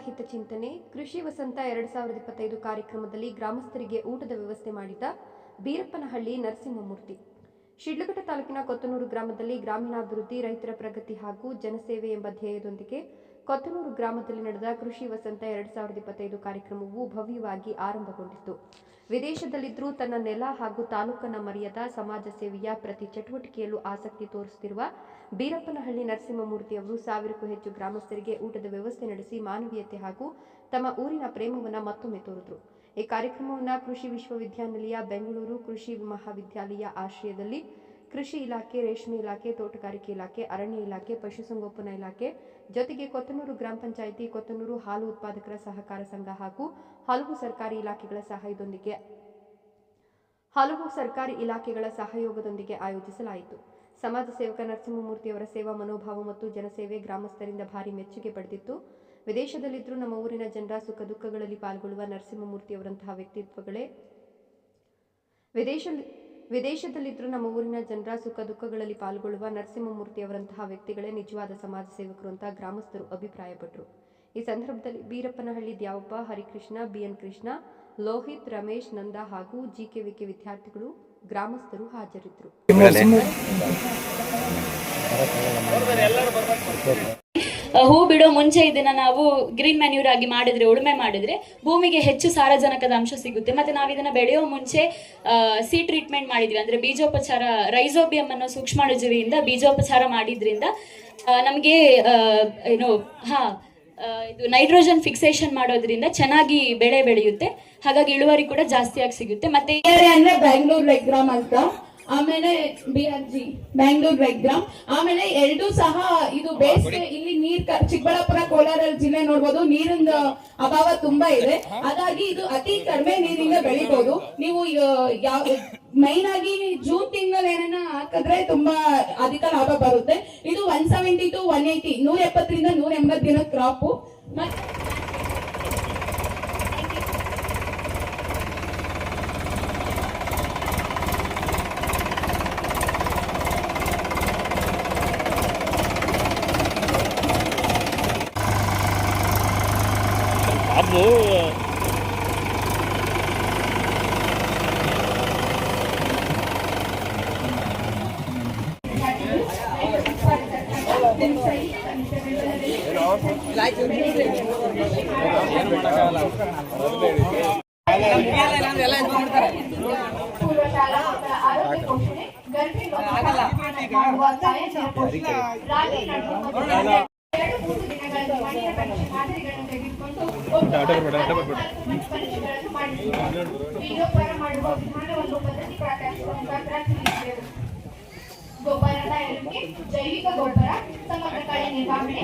ಹಿತಚಿಂತನೆ ಕೃಷಿ ವಸಂತ ಎರಡು ಸಾವಿರದ ಇಪ್ಪತ್ತೈದು ಕಾರ್ಯಕ್ರಮದಲ್ಲಿ ಗ್ರಾಮಸ್ಥರಿಗೆ ಊಟದ ವ್ಯವಸ್ಥೆ ಮಾಡಿದ ಬೀರಪ್ಪನಹಳ್ಳಿ ನರಸಿಂಹಮೂರ್ತಿ. ಶಿಡ್ಲಘಟ್ಟ ತಾಲೂಕಿನ ಕೊತ್ತನೂರು ಗ್ರಾಮದಲ್ಲಿ ಗ್ರಾಮೀಣಾಭಿವೃದ್ಧಿ ರೈತರ ಪ್ರಗತಿ ಹಾಗೂ ಜನಸೇವೆ ಎಂಬ ಧ್ಯೇಯದೊಂದಿಗೆ ಕೊತ್ತನೂರು ಗ್ರಾಮದಲ್ಲಿ ನಡೆದ ಕೃಷಿ ವಸಂತ ಎರಡು ಸಾವಿರದ ಇಪ್ಪತ್ತೈದು ಕಾರ್ಯಕ್ರಮವು ಭವ್ಯವಾಗಿ ಆರಂಭಗೊಂಡಿತು ವಿದೇಶದಲ್ಲಿದ್ದರೂ ತನ್ನ ನೆಲ ಹಾಗೂ ತಾಲೂಕನ್ನ ಮರೆಯದ, ಸಮಾಜ ಸೇವೆಯ ಪ್ರತಿ ಚಟುವಟಿಕೆಯಲ್ಲೂ ಆಸಕ್ತಿ ತೋರಿಸುತ್ತಿರುವ ಬೀರಪ್ಪನಹಳ್ಳಿ ನರಸಿಂಹಮೂರ್ತಿ ಅವರು ಸಾವಿರಕ್ಕೂ ಹೆಚ್ಚು ಗ್ರಾಮಸ್ಥರಿಗೆ ಊಟದ ವ್ಯವಸ್ಥೆ ನಡೆಸಿ ಮಾನವೀಯತೆ ಹಾಗೂ ತಮ್ಮ ಊರಿನ ಪ್ರೇಮವನ್ನು ಮತ್ತೊಮ್ಮೆ ತೋರಿದರು. ಈ ಕಾರ್ಯಕ್ರಮವನ್ನು ಕೃಷಿ ವಿಶ್ವವಿದ್ಯಾನಿಲಯ, ಬೆಂಗಳೂರು ಕೃಷಿ ಮಹಾವಿದ್ಯಾಲಯ ಆಶ್ರಯದಲ್ಲಿ ಕೃಷಿ ಇಲಾಖೆ, ರೇಷ್ಮೆ ಇಲಾಖೆ, ತೋಟಗಾರಿಕೆ ಇಲಾಖೆ, ಅರಣ್ಯ ಇಲಾಖೆ ಪಶುಸಂಗೋಪನಾ ಇಲಾಖೆ, ಜೊತೆಗೆ ಕೊತ್ತನೂರು ಗ್ರಾಮ ಪಂಚಾಯಿತಿ, ಕೊತ್ತನೂರು ಹಾಲು ಉತ್ಪಾದಕರ ಸಹಕಾರ ಸಂಘ ಹಾಗೂ ಹಲವು ಸರ್ಕಾರಿ ಇಲಾಖೆಗಳ ಸಹಾಯದೊಂದಿಗೆ ಹಲವು ಸರ್ಕಾರಿ ಇಲಾಖೆಗಳ ಸಹಯೋಗದೊಂದಿಗೆ ಆಯೋಜಿಸಲಾಯಿತು. ಸಮಾಜ ಸೇವಕ ನರಸಿಂಹಮೂರ್ತಿಯವರ ಸೇವಾ ಮನೋಭಾವ ಮತ್ತು ಜನಸೇವೆ ಗ್ರಾಮಸ್ಥರಿಂದ ಭಾರಿ ಮೆಚ್ಚುಗೆ ಪಡೆದಿತ್ತು. ವಿದೇಶದಲ್ಲಿದ್ದರೂ ನಮ್ಮ ಊರಿನ ಜನರ ಸುಖ ದುಃಖಗಳಲ್ಲಿ ಪಾಲ್ಗೊಳ್ಳುವ ನರಸಿಂಹಮೂರ್ತಿಯವರಂತಹ ವ್ಯಕ್ತಿತ್ವಗಳೇ ವಿದೇಶ ವಿದೇಶದಲ್ಲಿದ್ದರೂ ನಮ್ಮ ಊರಿನ ಜನರ ಸುಖ ದುಃಖಗಳಲ್ಲಿ ಪಾಲ್ಗೊಳ್ಳುವ ನರಸಿಂಹಮೂರ್ತಿಯವರಂತಹ ವ್ಯಕ್ತಿಗಳೇ ನಿಜವಾದ ಸಮಾಜ ಸೇವಕರು ಅಂತ ಗ್ರಾಮಸ್ಥರು ಅಭಿಪ್ರಾಯಪಟ್ಟರು. ಈ ಸಂದರ್ಭದಲ್ಲಿ ಬೀರಪ್ಪನಹಳ್ಳಿ ದ್ಯಾವಪ್ಪ ಹರಿಕೃಷ್ಣ ಬಿಎನ್ ಕೃಷ್ಣ ಲೋಹಿತ್ ರಮೇಶ್ ನಂದ ಹಾಗೂ ಜಿಕೆವಿಕೆ ವಿದ್ಯಾರ್ಥಿಗಳು ಗ್ರಾಮಸ್ಥರು ಹಾಜರಿದ್ದರು. ಹೂ ಬಿಡೋ ಮುಂಚೆ ಇದನ್ನ ನಾವು ಗ್ರೀನ್ ಮ್ಯಾನ್ಯೂರ್ ಆಗಿ ಮಾಡಿದ್ರೆ ಉಳುಮೆ ಮಾಡಿದ್ರೆ ಭೂಮಿಗೆ ಹೆಚ್ಚು ಸಾರಜನಕದ ಅಂಶ ಸಿಗುತ್ತೆ. ಮತ್ತೆ ನಾವು ಇದನ್ನ ಬೆಳೆಯೋ ಮುಂಚೆ ಸಿ ಟ್ರೀಟ್ಮೆಂಟ್ ಮಾಡಿದ್ವಿ. ಅಂದ್ರೆ ಬೀಜೋಪಚಾರ ರೈಸೋಬಿಯಂ ಅನ್ನೋ ಸೂಕ್ಷ್ಮಾಣುಜೀವಿಯಿಂದ ಬೀಜೋಪಚಾರ ಮಾಡಿದ್ರಿಂದ ನಮಗೆ ಏನು ಹಾ ಇದು ನೈಟ್ರೋಜನ್ ಫಿಕ್ಸೇಷನ್ ಮಾಡೋದ್ರಿಂದ ಚೆನ್ನಾಗಿ ಬೆಳೆ ಬೆಳೆಯುತ್ತೆ. ಹಾಗಾಗಿ ಇಳುವರಿ ಕೂಡ ಜಾಸ್ತಿಯಾಗಿ ಸಿಗುತ್ತೆ. ಮತ್ತೆ ಅಂದ್ರೆ ಬ್ಯಾಂಗ್ಳೂರ್ ರೆಗ್ರಾಮ್ ಅಂತ. ಆಮೇಲೆ ಬಿ ಆರ್ ಜಿ ಬ್ಯಾಂಗ್ಳೂರ್ ಆಮೇಲೆ ಎರಡು ಸಹ ಇದು ಬೇಸಿಗೆ ಇಲ್ಲಿ ನೀರ್ ಚಿಕ್ಕಬಳ್ಳಾಪುರ ಕೋಲಾರ ಜಿಲ್ಲೆ ನೋಡ್ಬೋದು ನೀರಿನ ಅಭಾವ ತುಂಬಾ ಇದೆ. ಹಾಗಾಗಿ ಇದು ಅತಿ ಕಡಿಮೆ ನೀರಿಂದ ಬೆಳಿಬಹುದು ನೀವು ಯಾವ ಮೈನ್ ಆಗಿ ಜೂನ್ ತಿಂಗಳಲ್ಲಿ ಏನನ್ನ ಹಾಕಿದ್ರೆ ತುಂಬಾ ಅಧಿಕ ಲಾಭ ಬರುತ್ತೆ. ಇದು one seventy two one eighty ನೂರ ಎಪ್ಪತ್ತರಿಂದ ನೂರ ಎಂಬತ್ತು ದಿನದ ಕ್ರಾಪು ಮತ್ತೆ ಗೊಬ್ಬರದ ಎಣಿಕೆ ಜೈವಿಕ ಗೊಬ್ಬರ ಸಮಗ್ರ ಕಳೆ ನಿರ್ವಹಣೆ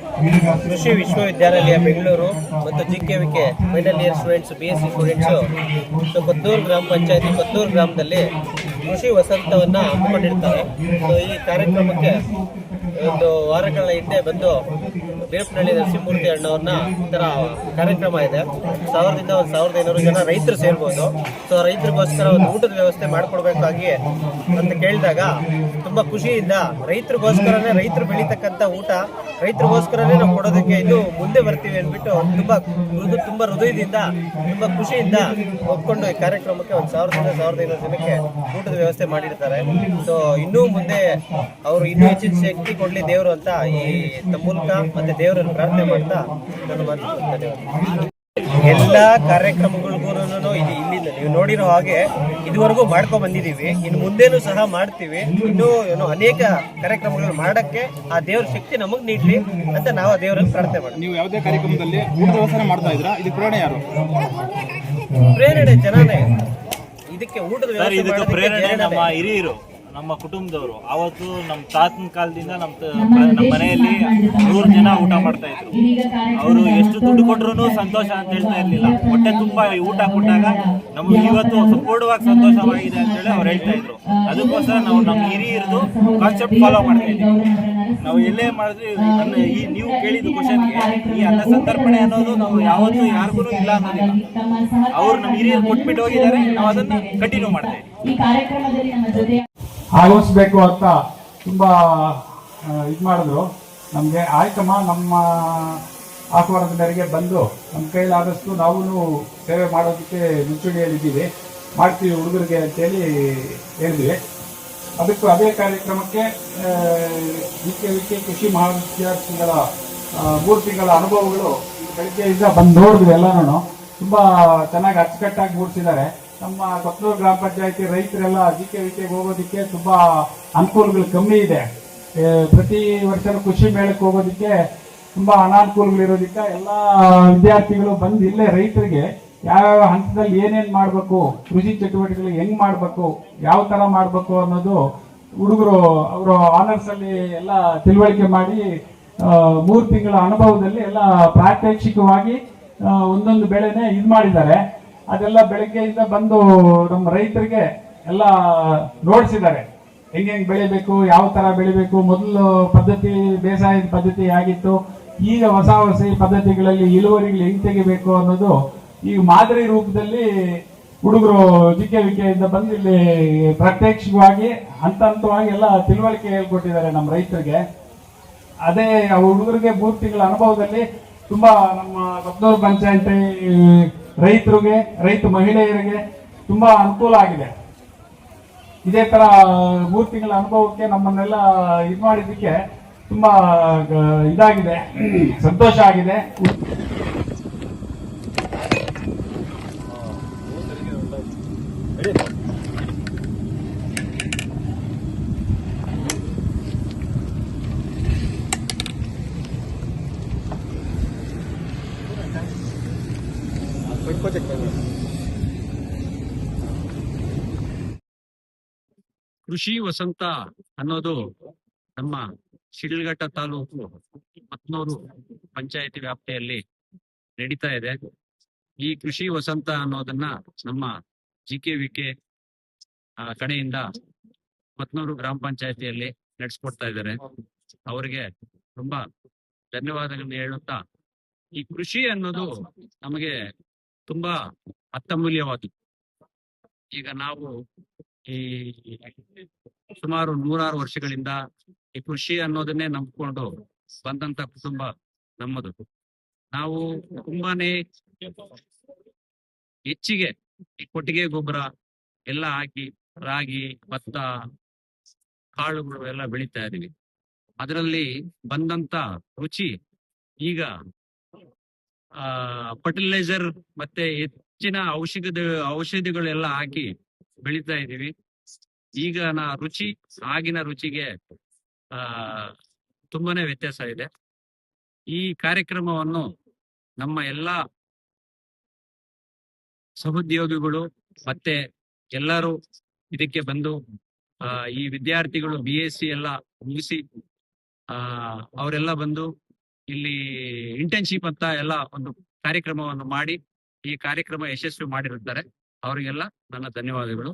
ಕೃಷಿ ವಿಶ್ವವಿದ್ಯಾನಿಲಯ ಬೆಂಗಳೂರು ಮತ್ತು G K V K final year students B S C students Kothur ಗ್ರಾಮ ಪಂಚಾಯತಿ ಕೊತ್ತೂರು ಗ್ರಾಮದಲ್ಲಿ ಕೃಷಿ ವಸಂತವನ್ನು ಹಮ್ಮಿಕೊಂಡಿರ್ತಾರೆ. ಸೊ ಈ ಕಾರ್ಯಕ್ರಮಕ್ಕೆ ಒಂದು ವಾರಗಳ ಹಿಂದೆ ಬಂದು ಬೇಪನಹಳ್ಳಿ ನರಸಿಂಹಮೂರ್ತಿ ಅಣ್ಣವ್ರನ್ನ ಒಂಥರ ಥರ ಕಾರ್ಯಕ್ರಮ ಇದೆ. ಸಾವಿರದಿಂದ ಒಂದು ಸಾವಿರದ ಐನೂರು ಜನ ರೈತರು ಸೇರ್ಬೋದು. ಸೊ ರೈತರಿಗೋಸ್ಕರ ಒಂದು ಊಟದ ವ್ಯವಸ್ಥೆ ಮಾಡಿಕೊಡ್ಬೇಕಾಗಿ ಅಂತ ಕೇಳಿದಾಗ ತುಂಬ ಖುಷಿಯಿಂದ ರೈತರಿಗೋಸ್ಕರನೇ ರೈತರು ಬೆಳೀತಕ್ಕಂಥ ಊಟ, ರೈತರಿಗೋಸ್ಕರನೇ ನಾವು ಕೊಡೋದಕ್ಕೆ ಇದು ಮುಂದೆ ಬರ್ತೀವಿ ಅಂದ್ಬಿಟ್ಟು ತುಂಬ ಹೃದಯ ತುಂಬ ಹೃದಯದಿಂದ, ತುಂಬ ಖುಷಿಯಿಂದ ಒಪ್ಕೊಂಡು ಈ ಕಾರ್ಯಕ್ರಮಕ್ಕೆ ಒಂದು ಸಾವಿರದಿಂದ ಸಾವಿರದ ಐನೂರು ಜನಕ್ಕೆ ಊಟದ ವ್ಯವಸ್ಥೆ ಮಾಡಿರ್ತಾರೆ. ಸೊ ಇನ್ನೂ ಮುಂದೆ ಅವರು ಇನ್ನೂ ಹೆಚ್ಚಿನ ಶಕ್ತಿ ಕೊಡಲಿ ದೇವರು ಅಂತ ಈ ಮೂಲಕ ಮತ್ತೆ ದೇವರನ್ನು ಪ್ರಾರ್ಥನೆ ಮಾಡ್ತಾ ನನ್ನ ಮಾತು ಧನ್ಯವಾದ ಎಲ್ಲ ಕಾರ್ಯಕ್ರಮಗಳಿಗೂ ಇದು ಇಲ್ಲಿಂದ ನೀವು ನೋಡಿರೋ ಹಾಗೆ ಇದುವರೆಗೂ ಮಾಡ್ಕೊಂಡ್ ಬಂದಿದ್ದೀವಿ. ಇನ್ನು ಮುಂದೇನು ಸಹ ಮಾಡ್ತೀವಿ. ಇನ್ನೂ ಏನು ಅನೇಕ ಕಾರ್ಯಕ್ರಮಗಳನ್ನು ಮಾಡಕ್ಕೆ ಆ ದೇವ್ರ ಶಕ್ತಿ ನಮಗ್ ನೀಡ್ಲಿ ಅಂತ ನಾವು ಆ ದೇವರಲ್ಲಿ ಪ್ರಾರ್ಥನೆ ಮಾಡ್ತೀವಿ ನೀವು ಯಾವುದೇ ಕಾರ್ಯಕ್ರಮದಲ್ಲಿ ಊಟದ ಮಾಡ್ತಾ ಇದ್ರಾ ಇದು ಪ್ರೇರಣೆ ಯಾರು? ಪ್ರೇರಣೆ ಜನನೇ. ಇದಕ್ಕೆ ಊಟದ ಸರ್ ವ್ಯವಸ್ಥೆ ಇದಕ್ಕೆ ಪ್ರೇರಣೆ. ನಮ್ಮ ಹಿರಿಯರು. ನಮ್ಮ ಕುಟುಂಬದವರು. ಅವತ್ತು ನಮ್ಮ ತಾತನ ಕಾಲದಿಂದ ನಮ್ಮ ನಮ್ಮ ಮನೆಯಲ್ಲಿ ನೂರು ಜನ ಊಟ ಮಾಡ್ತಾ ಇದ್ರು. ಅವರು ಎಷ್ಟು ದುಡ್ಡು ಕೊಟ್ರು ಸಂತೋಷ ಅಂತ ಹೇಳ್ತಾ ಇರ್ಲಿಲ್ಲ. ಹೊಟ್ಟೆ ತುಂಬಾ ಊಟ ಕೊಟ್ಟಾಗ ನಮ್ಗೆ ಇವತ್ತು ಸಂಪೂರ್ಣವಾಗಿ ಸಂತೋಷವಾಗಿದೆ ಅಂತ ಹೇಳಿ ಅವ್ರು ಹೇಳ್ತಾ ಇದ್ರು. ಅದಕ್ಕೋಸ್ಕರ ನಾವು ನಮ್ಮ ಹಿರಿಯರದು ಕಾನ್ಸೆಪ್ಟ್ ಫಾಲೋ ಮಾಡ್ತಾ ಇದ್ದೀವಿ. ನಾವು ಎಲ್ಲೇ ಮಾಡಿದ್ವಿ ನನ್ನ ಈ ನೀವು ಕೇಳಿದ ಕ್ವಶನ್ಗೆ ಈ ಅನ್ನ ಸಂತರ್ಪಣೆ ಅನ್ನೋದು ನಾವು ಯಾವತ್ತೂ ಯಾರಿಗೂ ಇಲ್ಲ ಅನ್ನೋದಿಲ್ಲ. ಅವ್ರು ನಮ್ಮ ಹಿರಿಯರು ಕೊಟ್ಬಿಟ್ಟು ಹೋಗಿದ್ದಾರೆ. ನಾವು ಅದನ್ನ ಕಂಟಿನ್ಯೂ ಮಾಡ್ತಾ ಇದ್ದೀವಿ. ಆಗೋಸ್ಬೇಕು ಅಂತ ತುಂಬ ಇದು ಮಾಡಿದ್ರು. ನಮಗೆ ಆಯ್ತಮ್ಮ, ನಮ್ಮ ಆಹ್ವಾನದ ಮೇರೆಗೆ ಬಂದು ನಮ್ಮ ಕೈಲಾದಷ್ಟು ನಾವು ಸೇವೆ ಮಾಡೋದಕ್ಕೆ ಮುಂಚೂಣಿಯಲ್ಲಿದ್ದೀವಿ ಮಾಡ್ತೀವಿ ಹುಡುಗರಿಗೆ ಅಂತೇಳಿ ಹೇಳಿದ್ವಿ. ಅದಕ್ಕೂ ಅದೇ ಕಾರ್ಯಕ್ರಮಕ್ಕೆ ವಿ ಕೆ ಕೃಷಿ ಮಹಾವಿದ್ಯಾರ್ಥಿಗಳ ಮೂರು ತಿಂಗಳ ಅನುಭವಗಳು ಬೆಳಗ್ಗೆಯಿಂದ ಬಂದು ನೋಡಿದ್ವಿ ಎಲ್ಲನೂ ತುಂಬ ಚೆನ್ನಾಗಿ ಅಚ್ಚುಕಟ್ಟಾಗಿ ಮೂಡಿಸಿದ್ದಾರೆ ನಮ್ಮ ಕೊತ್ತೂರು ಗ್ರಾಮ ಪಂಚಾಯತಿ ರೈತರೆಲ್ಲ ಅದಕ್ಕೆ ವಿಕೆಗೆ ಹೋಗೋದಕ್ಕೆ ತುಂಬಾ ಅನುಕೂಲಗಳು ಕಮ್ಮಿ ಇದೆ. ಪ್ರತಿ ವರ್ಷ ಕೃಷಿ ಮೇಳಕ್ಕೆ ಹೋಗೋದಕ್ಕೆ ತುಂಬಾ ಅನಾನುಕೂಲಗಳು ಎಲ್ಲ ಎಲ್ಲಾ ವಿದ್ಯಾರ್ಥಿಗಳು ಬಂದು ಇಲ್ಲೇ ರೈತರಿಗೆ ಯಾವ್ಯಾವ ಹಂತದಲ್ಲಿ ಏನೇನು ಮಾಡಬೇಕು, ಕೃಷಿ ಚಟುವಟಿಕೆಗಳು ಹೆಂಗ್ ಮಾಡಬೇಕು, ಯಾವ ತರ ಮಾಡಬೇಕು ಅನ್ನೋದು ಹುಡುಗರು ಅವರು ಆನರ್ಸ್ ಅಲ್ಲಿ ಎಲ್ಲ ತಿಳುವಳಿಕೆ ಮಾಡಿ ಮೂರು ತಿಂಗಳ ಅನುಭವದಲ್ಲಿ ಎಲ್ಲ ಪ್ರಾತ್ಯಕ್ಷಿಕವಾಗಿ ಒಂದೊಂದು ಬೆಳೆನೇ ಇದು ಮಾಡಿದ್ದಾರೆ. ಅದೆಲ್ಲ ಬೆಳಗ್ಗೆಯಿಂದ ಬಂದು ನಮ್ಮ ರೈತರಿಗೆ ಎಲ್ಲ ನೋಡಿಸಿದ್ದಾರೆ. ಹೆಂಗೆ ಹೆಂಗೆ ಬೆಳಿಬೇಕು, ಯಾವ ತರ ಬೆಳಿಬೇಕು, ಮೊದಲು ಪದ್ಧತಿ, ಬೇಸಾಯದ ಪದ್ಧತಿ ಆಗಿತ್ತು ಈಗ ಹೊಸ ಹೊಸ ಪದ್ಧತಿಗಳಲ್ಲಿ ಇಳುವರಿಗಳು ಹೆಂಗೆ ತೆಗಿಬೇಕು ಅನ್ನೋದು ಈ ಮಾದರಿ ರೂಪದಲ್ಲಿ ಹುಡುಗರು ಜಿಕೆ ವಿಕೆಯಿಂದ ಬಂದು ಇಲ್ಲಿ ಪ್ರತ್ಯಕ್ಷವಾಗಿ ಹಂತ ಹಂತವಾಗಿ ಎಲ್ಲ ತಿಳುವಳಿಕೆ ಹೇಳ್ಕೊಟ್ಟಿದ್ದಾರೆ ನಮ್ಮ ರೈತರಿಗೆ. ಅದೇ ಹುಡುಗರಿಗೆ ಮೂರು ತಿಂಗಳ ಅನುಭವದಲ್ಲಿ ತುಂಬಾ ನಮ್ಮ ಕೊತ್ತೂರು ಪಂಚಾಯತಿ ರೈತರಿಗೆ, ರೈತ ಮಹಿಳೆಯರಿಗೆ ತುಂಬಾ ಅನುಕೂಲ ಆಗಿದೆ. ಇದೇ ತರ ಮೂರು ತಿಂಗಳ ಅನುಭವಕ್ಕೆ ನಮ್ಮನ್ನೆಲ್ಲ ಇದು ಮಾಡಿದ್ದಕ್ಕೆ ತುಂಬಾ ಇದಾಗಿದೆ. ಸಂತೋಷ ಆಗಿದೆ. ಕೃಷಿ ವಸಂತ ಅನ್ನೋದು ನಮ್ಮ ಶಿಡ್ಲಘಟ್ಟ ತಾಲೂಕು ಮತ್ನೂರು ಪಂಚಾಯತಿ ವ್ಯಾಪ್ತಿಯಲ್ಲಿ ನಡೀತಾ ಇದೆ. ಈ ಕೃಷಿ ವಸಂತ ಅನ್ನೋದನ್ನ ನಮ್ಮ ಜಿ ಕೆ ವಿ ಕೆ ಕಡೆಯಿಂದ ಮತ್ನೂರು ಗ್ರಾಮ ಪಂಚಾಯತಿಯಲ್ಲಿ ನಡೆಸ್ಕೊಡ್ತಾ ಇದ್ದಾರೆ. ಅವರಿಗೆ ತುಂಬಾ ಧನ್ಯವಾದಗಳನ್ನ ಹೇಳುತ್ತಾ, ಈ ಕೃಷಿ ಅನ್ನೋದು ನಮಗೆ ತುಂಬಾ ಅತ್ಯಮೂಲ್ಯವಾದದ್ದು ಈಗ ನಾವು ಈ ಸುಮಾರು ನೂರಾರು ವರ್ಷಗಳಿಂದ ಈ ಕೃಷಿ ಅನ್ನೋದನ್ನೇ ನಂಬಿಕೊಂಡು ಬಂದಂತ ಕುಟುಂಬ ನಮ್ಮದು. ನಾವು ತುಂಬಾನೇ ಹೆಚ್ಚಿಗೆ ಈ ಕೊಟ್ಟಿಗೆ ಗೊಬ್ಬರ ಎಲ್ಲ ಹಾಕಿ, ರಾಗಿ, ಭತ್ತ, ಕಾಳುಗಳು ಎಲ್ಲ ಬೆಳೀತಾ ಇದೀವಿ ಅದರಲ್ಲಿ ಬಂದಂತ ರುಚಿ ಈಗ, ಆ ಫರ್ಟಿಲೈಸರ್ ಮತ್ತೆ ಹೆಚ್ಚಿನ ಔಷಧ ಔಷಧಿಗಳೆಲ್ಲ ಹಾಕಿ ಬೆಳೀತಾ ಇದೀವಿ ಈಗ ನಾ ರುಚಿ, ಆಗಿನ ರುಚಿಗೆ, ಆ, ತುಂಬಾನೇ ವ್ಯತ್ಯಾಸ ಇದೆ. ಈ ಕಾರ್ಯಕ್ರಮವನ್ನು ನಮ್ಮ ಎಲ್ಲಾ ಸಹೋದ್ಯೋಗಿಗಳು ಮತ್ತೆ ಎಲ್ಲರೂ ಇದಕ್ಕೆ ಬಂದು, ಆ, ಈ ವಿದ್ಯಾರ್ಥಿಗಳು ಬಿ ಎಸ್ ಸಿ ಎಲ್ಲ ಮುಗಿಸಿ, ಆ, ಅವರೆಲ್ಲ ಬಂದು ಇಲ್ಲಿ ಇಂಟರ್ನ್ಶಿಪ್ ಅಂತ ಎಲ್ಲ ಒಂದು ಕಾರ್ಯಕ್ರಮವನ್ನು ಮಾಡಿ, ಈ ಕಾರ್ಯಕ್ರಮ ಯಶಸ್ವಿ ಮಾಡಿರುತ್ತಾರೆ. ಅವರಿಗೆಲ್ಲ ನನ್ನ ಧನ್ಯವಾದಗಳು.